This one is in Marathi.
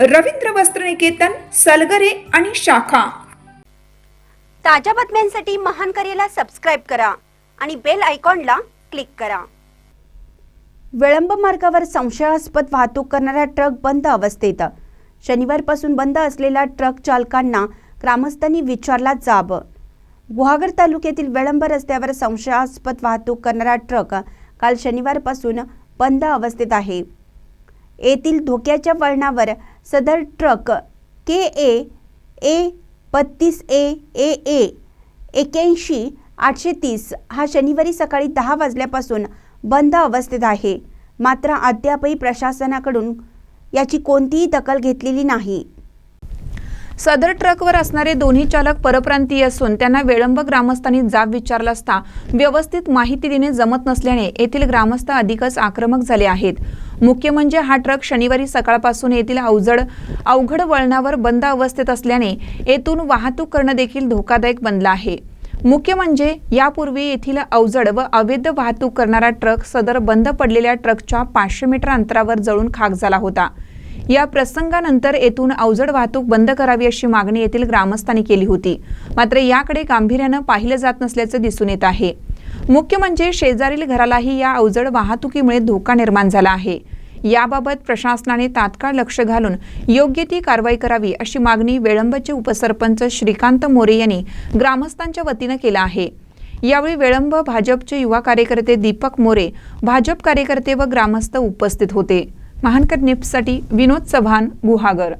रवींद्र वस्त्रनिकेतन सलगरे आणि शाखा. ताज्या बातम्यांसाठी महान करेला सबस्क्राईब करा आणि बेल आयकॉनला क्लिक करा. विळंब मार्गावर संशयास्पद वाहतूक करणारा ट्रक बंद अवस्थेत. शनिवारपासून बंद असलेल्या ट्रक चालकांना ग्रामस्थांनी विचारला जाब. गुहागर तालुक्यातील विळंब रस्त्यावर संशयास्पद वाहतूक करणारा ट्रक काल शनिवारपासून बंद अवस्थेत आहे. येथील धोक्याच्या वळणावर सदर ट्रक के ए ए बत्तीस ए ए ए एक्याऐंशी आठशे तीस हा शनिवारी सकाळी दहा वाजल्यापासून बंद अवस्थेत आहे. मात्र अद्यापही प्रशासनाकडून याची कोणतीही दखल घेतलेली नाही. सदर ट्रकवर असणारे दोन्ही चालक परप्रांतीय असून त्यांना वेळंब ग्रामस्थांनी जाब विचारला असता व्यवस्थित माहिती देणे जमत नसल्याने येथील ग्रामस्थ अधिकच आक्रमक झाले आहेत. मुख्य म्हणजे हा ट्रक शनिवारी सकाळपासून येथील अवजड अवघड वळणावर बंद अवस्थेत असल्याने येथून वाहतूक करणं देखील धोकादायक बनला आहे. मुख्य म्हणजे यापूर्वी येथील अवजड व अवैध वाहतूक करणारा ट्रक सदर बंद पडलेल्या ट्रकच्या पाचशे मीटर अंतरावर जळून खाक झाला होता. या प्रसंगानंतर येथून अवजड वाहतूक बंद करावी अशी मागणी येथील ग्रामस्थांनी केली होती. मात्र याकडे गांभीर्यानं पाहिलं जात नसल्याचं दिसून येत आहे. मुख्य म्हणजे शेजारील घरालाही या अवजड वाहतुकीमुळे धोका निर्माण झाला आहे. याबाबत प्रशासनाने तात्काळ लक्ष घालून योग्य ती कारवाई करावी अशी मागणी वेळंबचे उपसरपंच श्रीकांत मोरे यांनी ग्रामस्थांच्या वतीनं केला आहे. यावेळी वेळंब भाजपचे युवा कार्यकर्ते दीपक मोरे भाजप कार्यकर्ते व ग्रामस्थ उपस्थित होते. महानकर निप्ससाठी विनोद चव्हाण गुहागर.